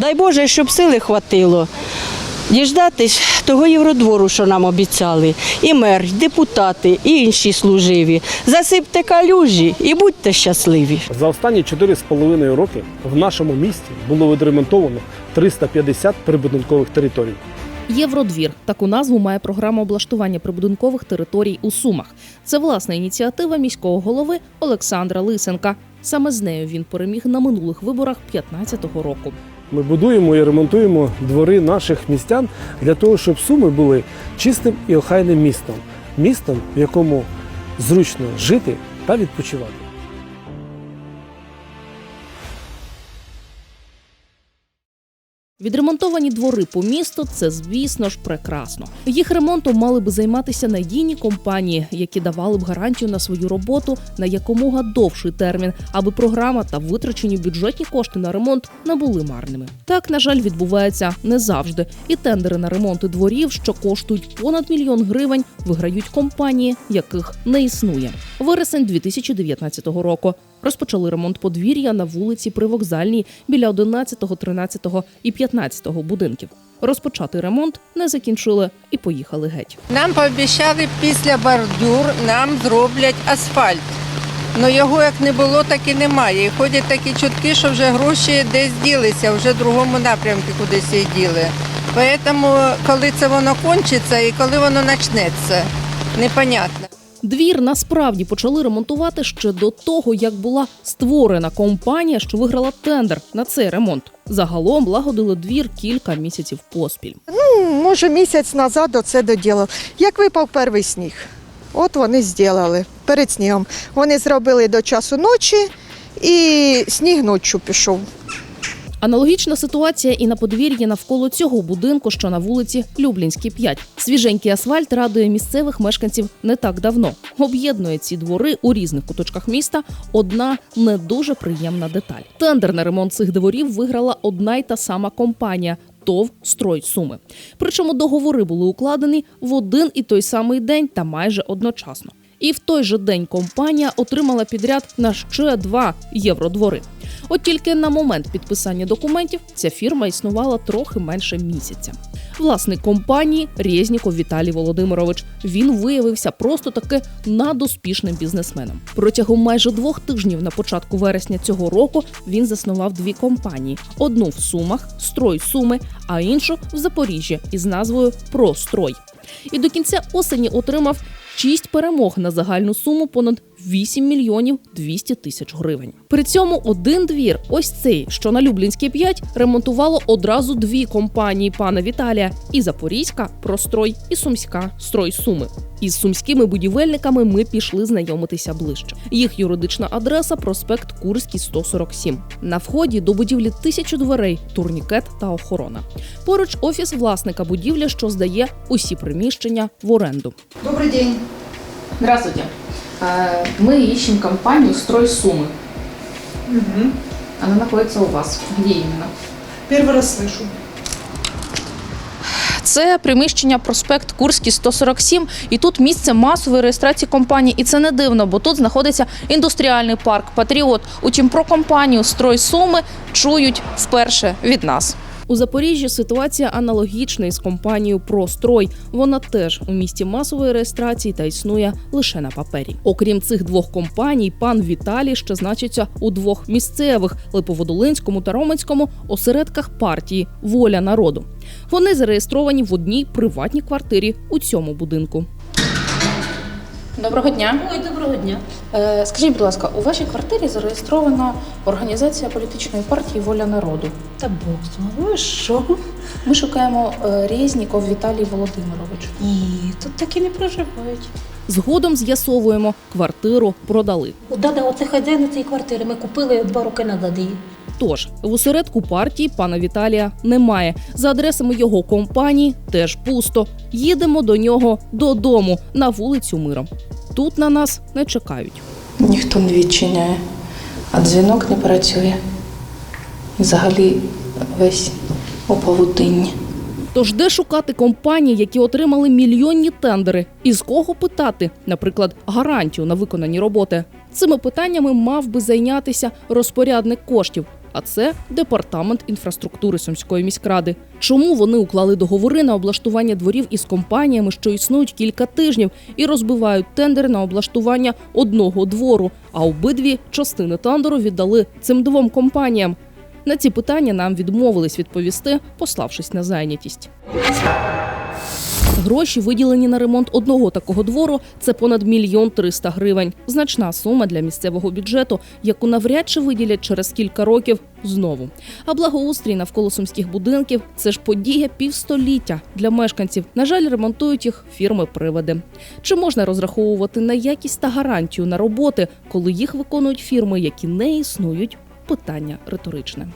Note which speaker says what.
Speaker 1: Дай Боже, щоб сили хватило. Діждатись того Євродвору, що нам обіцяли, і мер, і депутати, і інші служиві. Засипте калюжі і будьте щасливі.
Speaker 2: За останні 4,5 роки в нашому місті було відремонтовано 350 прибудинкових територій.
Speaker 3: Євродвір таку назву має програма облаштування прибудинкових територій у Сумах. Це власна ініціатива міського голови Олександра Лисенка. Саме з нею він переміг на минулих виборах 15-го року.
Speaker 2: Ми будуємо і ремонтуємо двори наших містян для того, щоб суми були чистим і охайним містом, містом, в якому зручно жити та відпочивати.
Speaker 3: Відремонтовані двори по місту це, звісно ж, прекрасно. Їх ремонтом мали би займатися надійні компанії, які давали б гарантію на свою роботу на якомога довший термін, аби програма та витрачені бюджетні кошти на ремонт не були марними. Так, на жаль, відбувається не завжди. І тендери на ремонти дворів, що коштують понад мільйон гривень, виграють компанії, яких не існує. Вересень 2019 року. Розпочали ремонт подвір'я на вулиці Привокзальній біля 11, 13 і 15 будинків. Розпочати ремонт не закінчили і поїхали геть.
Speaker 4: Нам пообіцяли після бордюр нам зроблять асфальт. Ну його як не було, так і немає. І ходять такі чутки, що вже гроші десь ділися, вже в другому напрямку кудись їх діли. Тому коли це воно кончиться і коли воно почнеться, непонятно.
Speaker 3: Двір насправді почали ремонтувати ще до того, як була створена компанія, що виграла тендер на цей ремонт. Загалом лагодили двір кілька місяців поспіль.
Speaker 5: Ну Може, місяць назад оце доділав. Як випав перший сніг, от вони зробили перед снігом. Вони зробили до часу ночі і сніг ночі пішов.
Speaker 3: Аналогічна ситуація і на подвір'ї навколо цього будинку, що на вулиці Люблінській 5. Свіженький асфальт радує місцевих мешканців не так давно. Об'єднує ці двори у різних куточках міста одна не дуже приємна деталь. Тендер на ремонт цих дворів виграла одна й та сама компанія. ТОВ «Строй Суми». Причому договори були укладені в один і той самий день та майже одночасно. І в той же день компанія отримала підряд на ще два євродвори. От тільки на момент підписання документів ця фірма існувала трохи менше місяця. Власник компанії Резніков Віталій Володимирович. Він виявився просто таки надуспішним бізнесменом. Протягом майже двох тижнів на початку вересня цього року він заснував дві компанії: одну в Сумах Строй Суми, а іншу в Запоріжжі із назвою Прострой. І до кінця осені отримав шість перемог на загальну суму понад 8 мільйонів 200 тисяч гривень. При цьому один двір, ось цей, що на Люблінській 5, ремонтувало одразу дві компанії пана Віталія: і Запорізька Прострой, і Сумська Строй Суми. Із сумськими будівельниками ми пішли знайомитися ближче. Їх юридична адреса проспект Курський 147. На вході до будівлі тисячу дверей, турнікет та охорона. Поруч офіс власника будівлі, що здає усі приміщення в оренду.
Speaker 6: Добрый день.
Speaker 7: Здравствуйте. Э, Мы ищем компанию «Строй Сумы». Она находится у вас. Где именно?
Speaker 6: Первый раз слышу.
Speaker 7: Це приміщення проспект Курський 147, і тут місце масової реєстрації компанії. І це не дивно, бо тут знаходиться індустріальний парк Патріот. Утім, про компанію Строй Суми чують вперше від нас.
Speaker 3: У Запоріжжі ситуація аналогічна із компанією Прострой. Вона теж у місті масової реєстрації та існує лише на папері. Окрім цих двох компаній, пан Віталій ще значиться у двох місцевих Липоводолинському та Роменському осередках партії Воля народу. Вони зареєстровані в одній приватній квартирі у цьому будинку.
Speaker 7: Доброго дня.
Speaker 8: Ой, доброго дня.
Speaker 7: Е, Скажіть, будь ласка, у вашій квартирі зареєстрована організація політичної партії Воля народу.
Speaker 8: Та Бог з що?
Speaker 7: Ми шукаємо е, Резніков Віталій Володимирович.
Speaker 8: Ні, тут такі не проживають.
Speaker 3: Згодом з'ясовуємо, квартиру продали.
Speaker 8: Да-да, оце хазяїн цієї квартири. Ми купили два роки назад її.
Speaker 3: Тож в осередку партії пана Віталія немає. За адресами його компанії теж пусто. Їдемо до нього додому на вулицю Миром. Тут на нас не чекають.
Speaker 7: Ніхто не відчиняє, а дзвінок не працює. І Взагалі весь у павутинні.
Speaker 3: Тож де шукати компанії, які отримали мільйонні тендери, і з кого питати, наприклад, гарантію на виконані роботи? Цими питаннями мав би зайнятися розпорядник коштів А це департамент інфраструктури Сумської міськради. Чому вони уклали договори на облаштування дворів із компаніями, що існують кілька тижнів, і розбивають тендер на облаштування одного двору, а обидві частини тендеру віддали цим двом компаніям. На ці питання нам відмовились відповісти, пославшись на зайнятість. Гроші, виділені на ремонт одного такого двору, це понад мільйон триста гривень. Значна сума для місцевого бюджету, яку навряд чи виділять через кілька років знову. А благоустрій навколо сумських будинків це ж подія півстоліття для мешканців. На жаль, ремонтують їх фірми-приводи. Чи можна розраховувати на якість та гарантію на роботи, коли їх виконують фірми, які не існують? Питання риторичне.